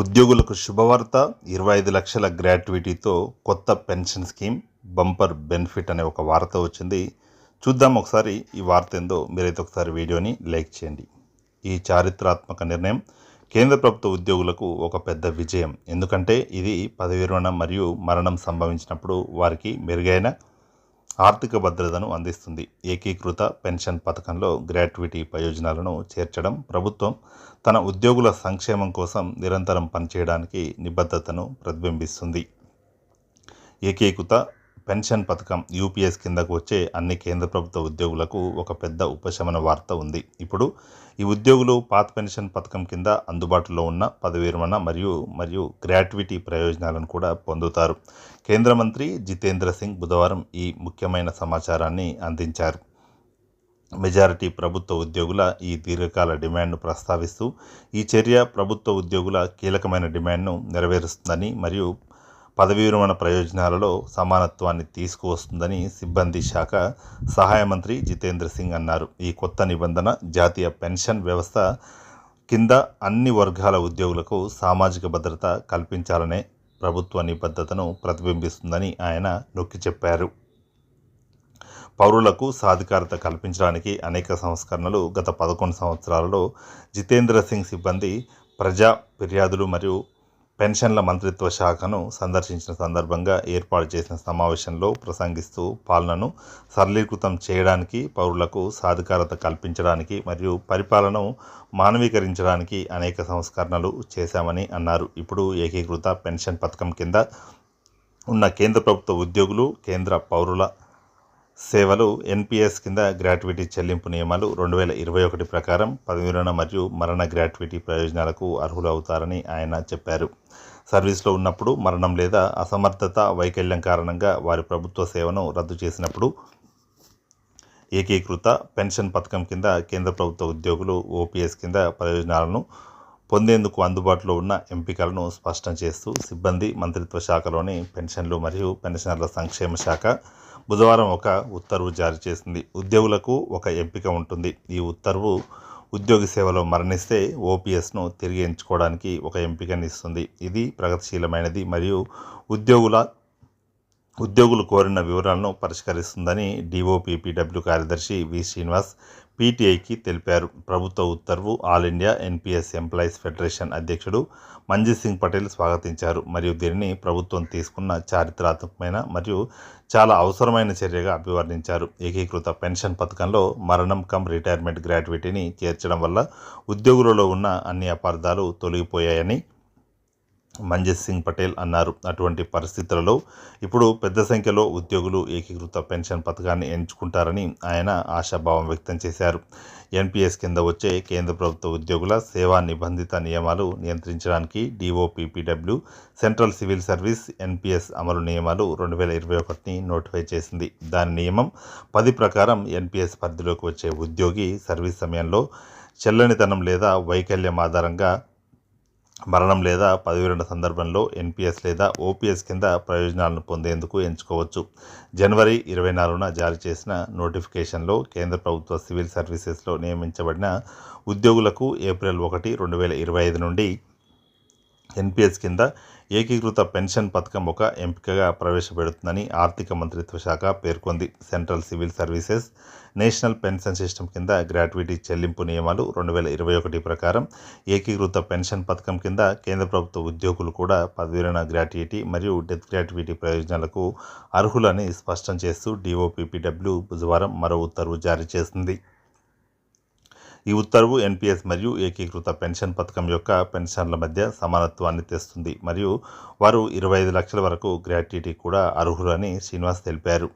ఉద్యోగులకు శుభవార్త. ఇరవై ఐదు లక్షల గ్రాట్యుటీతో కొత్త పెన్షన్ స్కీమ్ బంపర్ బెనిఫిట్ అనే ఒక వార్త వచ్చింది. చూద్దాం ఒకసారి ఈ వార్త ఏందో. మీరైతే ఒకసారి వీడియోని లైక్ చేయండి. ఈ చారిత్రాత్మక నిర్ణయం కేంద్ర ప్రభుత్వ ఉద్యోగులకు ఒక పెద్ద విజయం. ఎందుకంటే ఇది పదవి విరమణ మరియు మరణం సంభవించినప్పుడు వారికి మెరుగైన ఆర్థిక భద్రతను అందిస్తుంది. ఏకీకృత పెన్షన్ పథకంలో గ్రాట్యుటీ ప్రయోజనాలను చేర్చడం ప్రభుత్వం తన ఉద్యోగుల సంక్షేమం కోసం నిరంతరం పనిచేయడానికి నిబద్ధతను ప్రతిబింబిస్తుంది. ఏకీకృత పెన్షన్ పథకం యూపీఎస్ కిందకు వచ్చే అన్ని కేంద్ర ప్రభుత్వ ఉద్యోగులకు ఒక పెద్ద ఉపశమన వార్త ఉంది. ఇప్పుడు ఈ ఉద్యోగులు పాత పెన్షన్ పథకం కింద అందుబాటులో ఉన్న పదవి విరమణ మరియు మరియు గ్రాట్యుటీ ప్రయోజనాలను కూడా పొందుతారు. కేంద్ర మంత్రి జితేంద్ర సింగ్ బుధవారం ఈ ముఖ్యమైన సమాచారాన్ని అందించారు. మెజారిటీ ప్రభుత్వ ఉద్యోగుల ఈ దీర్ఘకాల డిమాండ్ను ప్రస్తావిస్తూ ఈ చర్య ప్రభుత్వ ఉద్యోగుల కీలకమైన డిమాండ్ను నెరవేరుస్తుందని మరియు పదవీ విరమణ ప్రయోజనాలలో సమానత్వాన్ని తీసుకువస్తుందని సిబ్బంది శాఖ సహాయ మంత్రి జితేంద్ర సింగ్ అన్నారు. ఈ కొత్త నిబంధన జాతీయ పెన్షన్ వ్యవస్థ కింద అన్ని వర్గాల ఉద్యోగులకు సామాజిక భద్రత కల్పించాలనే ప్రభుత్వ నిబద్ధతను ప్రతిబింబిస్తుందని ఆయన నొక్కి చెప్పారు. పౌరులకు సాధికారత కల్పించడానికి అనేక సంస్కరణలు గత పదకొండు సంవత్సరాలలో జితేంద్ర సింగ్ సిబ్బంది ప్రజా ఫిర్యాదులు మరియు పెన్షన్ల మంత్రిత్వ శాఖను సందర్శించిన సందర్భంగా ఏర్పాటు చేసిన సమావేశంలో ప్రసంగిస్తూ పాలనను సరళీకృతం చేయడానికి పౌరులకు సాధికారత కల్పించడానికి మరియు పరిపాలనను మానవీకరించడానికి అనేక సంస్కరణలు చేశామని అన్నారు. ఇప్పుడు ఏకీకృత పెన్షన్ పథకం కింద ఉన్న కేంద్ర ప్రభుత్వ ఉద్యోగులు కేంద్ర పౌరుల సేవలు ఎన్పిఎస్ కింద గ్రాట్యుటీ చెల్లింపు నియమాలు రెండు వేల ఇరవై ఒకటి ప్రకారం పదవిరణ మరియు మరణ గ్రాట్యుటీ ప్రయోజనాలకు అర్హులు అవుతారని ఆయన చెప్పారు. సర్వీస్లో ఉన్నప్పుడు మరణం లేదా అసమర్థత వైకల్యం కారణంగా వారి ప్రభుత్వ సేవను రద్దు చేసినప్పుడు ఏకీకృత పెన్షన్ పథకం కింద కేంద్ర ప్రభుత్వ ఉద్యోగులు ఓపీఎస్ కింద ప్రయోజనాలను పొందేందుకు అందుబాటులో ఉన్న ఎంపికలను స్పష్టం చేస్తూ సిబ్బంది మంత్రిత్వ శాఖలోని పెన్షన్లు మరియు పెన్షనర్ల సంక్షేమ శాఖ బుధవారం ఒక ఉత్తర్వు జారీ చేసింది. ఉద్యోగులకు ఒక ఎంపిక ఉంటుంది. ఈ ఉత్తర్వు ఉద్యోగి సేవలో మరణిస్తే ఓపీఎస్ను తిరిగి ఎంచుకోవడానికి ఒక ఎంపికని ఇస్తుంది ఇది ప్రగతిశీలమైనది మరియు ఉద్యోగుల ఉద్యోగులు కోరిన వివరాలను పరిష్కరిస్తుందని డిఓపిపిడబ్ల్యూ కార్యదర్శి వి శ్రీనివాస్ పీటీఐకి తెలిపారు. ప్రభుత్వ ఉత్తర్వు all India NPS employees federation అధ్యక్షుడు మంజీత్ సింగ్ పటేల్ స్వాగతించారు. మరియు దీనిని ప్రభుత్వం తీసుకున్న చారిత్రాత్మకమైన మరియు చాలా అవసరమైన చర్యగా అభివర్ణించారు. ఏకీకృత పెన్షన్ పథకంలో మరణం కమ్ రిటైర్మెంట్ గ్రాట్యుటీని చేర్చడం వల్ల ఉద్యోగులలో ఉన్న అన్ని అపార్థాలు తొలగిపోయాయని మంజీత్ సింగ్ పటేల్ అన్నారు. అటువంటి పరిస్థితులలో ఇప్పుడు పెద్ద సంఖ్యలో ఉద్యోగులు ఏకీకృత పెన్షన్ పథకాన్ని ఎంచుకుంటారని ఆయన ఆశాభావం వ్యక్తం చేశారు. ఎన్పిఎస్ కింద వచ్చే కేంద్ర ప్రభుత్వ ఉద్యోగుల సేవా నిబంధిత నియమాలు నియంత్రించడానికి DOPPW central civil service NPS అమలు నియమాలు రెండు వేల ఇరవై ఒకటిని నోటిఫై చేసింది. దాని నియమం పది ప్రకారం ఎన్పిఎస్ పరిధిలోకి వచ్చే ఉద్యోగి సర్వీస్ సమయంలో చెల్లనితనం లేదా వైకల్యం ఆధారంగా మరణం లేదా పదవిరమణ సందర్భంలో ఎన్పిఎస్ లేదా ఓపీఎస్ కింద ప్రయోజనాలను పొందేందుకు ఎంచుకోవచ్చు. జనవరి ఇరవై నాలుగున జారీ చేసిన నోటిఫికేషన్లో కేంద్ర ప్రభుత్వ సివిల్ సర్వీసెస్లో నియమించబడిన ఉద్యోగులకు ఏప్రిల్ ఒకటి రెండు వేల ఇరవై ఐదు నుండి ఎన్పిఎస్ కింద ఏకీకృత పెన్షన్ పథకం ఒక ఎంపికగా ప్రవేశపెడుతుందని ఆర్థిక మంత్రిత్వ శాఖ పేర్కొంది. Central civil services national pension system కింద గ్రాట్యుటీ చెల్లింపు నియమాలు రెండు వేల ఇరవై ఒకటి ప్రకారం ఏకీకృత పెన్షన్ పథకం కింద కేంద్ర ప్రభుత్వ ఉద్యోగులు కూడా పదవీరణ గ్రాట్యుటీ మరియు డెత్ గ్రాట్యుటీ ప్రయోజనాలకు అర్హులని స్పష్టం చేస్తూ డిఓపిపిడబ్ల్యూ బుధవారం మరో ఉత్తర్వు జారీ చేసింది. ఈ ఉత్తర్వు ఎన్పిఎస్ మరియు ఏకీకృత పెన్షన్ పథకం యొక్క పెన్షన్ల మధ్య సమానత్వాన్ని తెస్తుంది. మరియు వారు ఇరవై ఐదు లక్షల వరకు గ్రాట్యుటీ కూడా అర్హులని శ్రీనివాస్ తెలిపారు.